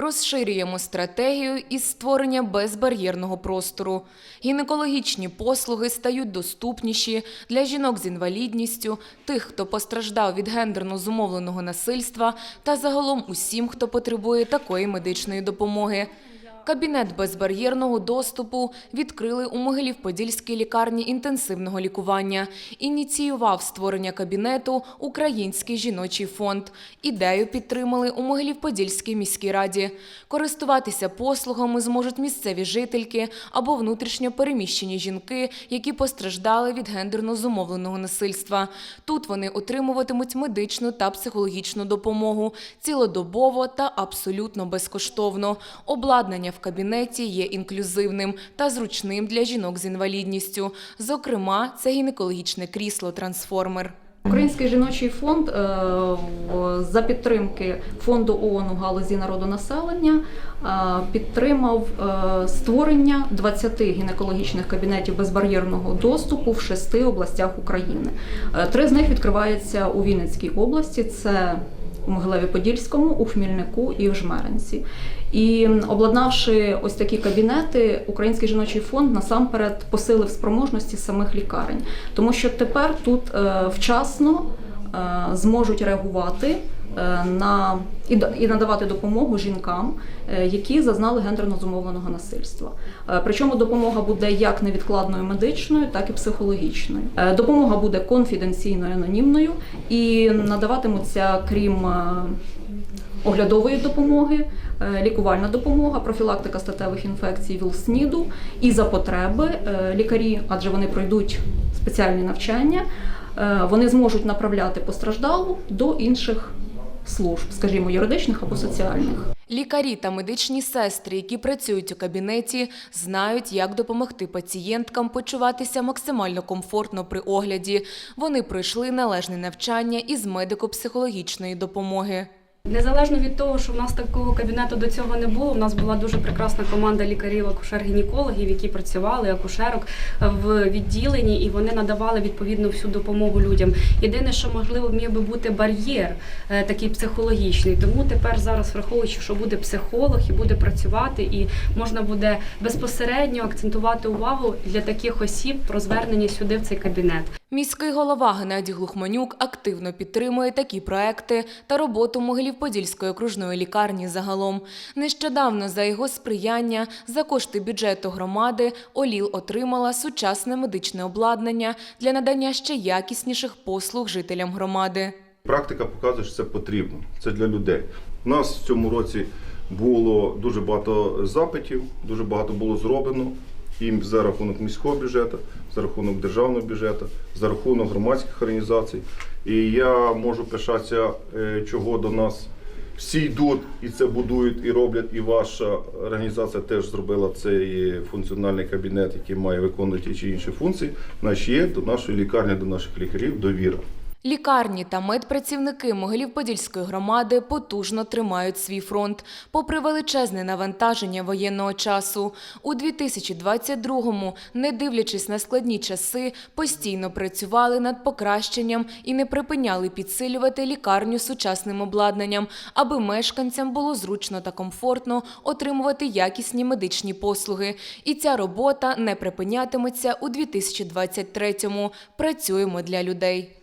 Розширюємо стратегію із створення безбар'єрного простору. Гінекологічні послуги стають доступніші для жінок з інвалідністю, тих, хто постраждав від гендерно зумовленого насильства, та загалом усім, хто потребує такої медичної допомоги. Кабінет безбар'єрного доступу відкрили у Могилів-Подільській лікарні інтенсивного лікування. Ініціював створення кабінету Український жіночий фонд. Ідею підтримали у Могилів-Подільській міській раді. Користуватися послугами зможуть місцеві жительки або внутрішньо переміщені жінки, які постраждали від гендерно зумовленого насильства. Тут вони отримуватимуть медичну та психологічну допомогу цілодобово та абсолютно безкоштовно. Обладнання кабінеті є інклюзивним та зручним для жінок з інвалідністю. Зокрема, це гінекологічне крісло-трансформер. Український жіночий фонд е, за підтримки фонду ООН у галузі народонаселення е, підтримав е, створення 20 гінекологічних кабінетів безбар'єрного доступу в шести областях України. Три з них відкриваються у Вінницькій області. Це у Могилеві-Подільському, у Хмільнику і в Жмеринці. І обладнавши ось такі кабінети, Український жіночий фонд насамперед посилив спроможності самих лікарень, тому що тепер тут е, вчасно е, зможуть реагувати на і, надавати допомогу жінкам, е, які зазнали гендерно зумовленого насильства. Е, Причому допомога буде як невідкладною медичною, так і психологічною. Е, Допомога буде конфіденційною, анонімною і надаватимуться крім е, оглядової допомоги, е, лікувальна допомога, профілактика статевих інфекцій ВІЛ-СНІДу і за потреби е, лікарі, адже вони пройдуть спеціальні навчання, е, вони зможуть направляти постраждалу до інших служб, скажімо, юридичних або соціальних. Лікарі та медичні сестри, які працюють у кабінеті, знають, як допомогти пацієнткам почуватися максимально комфортно при огляді. Вони пройшли належне навчання із медико-психологічної допомоги. Незалежно від того, що в нас такого кабінету до цього не було, в нас була дуже прекрасна команда лікарів, акушер-гінекологів, які працювали, акушерок в відділенні, і вони надавали відповідно всю допомогу людям. Єдине, що можливо міг би бути бар'єр е, такий психологічний. Тому тепер зараз, враховуючи, що буде психолог і буде працювати, і можна буде безпосередньо акцентувати увагу для таких осіб про звернення сюди в цей кабінет. Міський голова Геннадій Глухманюк активно підтримує такі проекти та роботу Могилів-Подільської окружної лікарні загалом. Нещодавно за його сприяння за кошти бюджету громади ОЛІЛ отримала сучасне медичне обладнання для надання ще якісніших послуг жителям громади. Практика показує, що це потрібно. Це для людей. У нас в цьому році було дуже багато запитів, дуже багато було зроблено і за рахунок міського бюджету, за рахунок державного бюджету, за рахунок громадських організацій. І я можу пишатися, е, чого до нас всі йдуть і це будують і роблять. І ваша організація теж зробила цей функціональний кабінет, який має виконувати ті чи інші функції. Наш є до нашої лікарні, до наших лікарів довіра. Лікарні та медпрацівники Могилів-Подільської громади потужно тримають свій фронт, попри величезне навантаження воєнного часу. У 2022-му, не дивлячись на складні часи, постійно працювали над покращенням і не припиняли підсилювати лікарню сучасним обладнанням, аби мешканцям було зручно та комфортно отримувати якісні медичні послуги. І ця робота не припинятиметься у 2023-му. Працюємо для людей.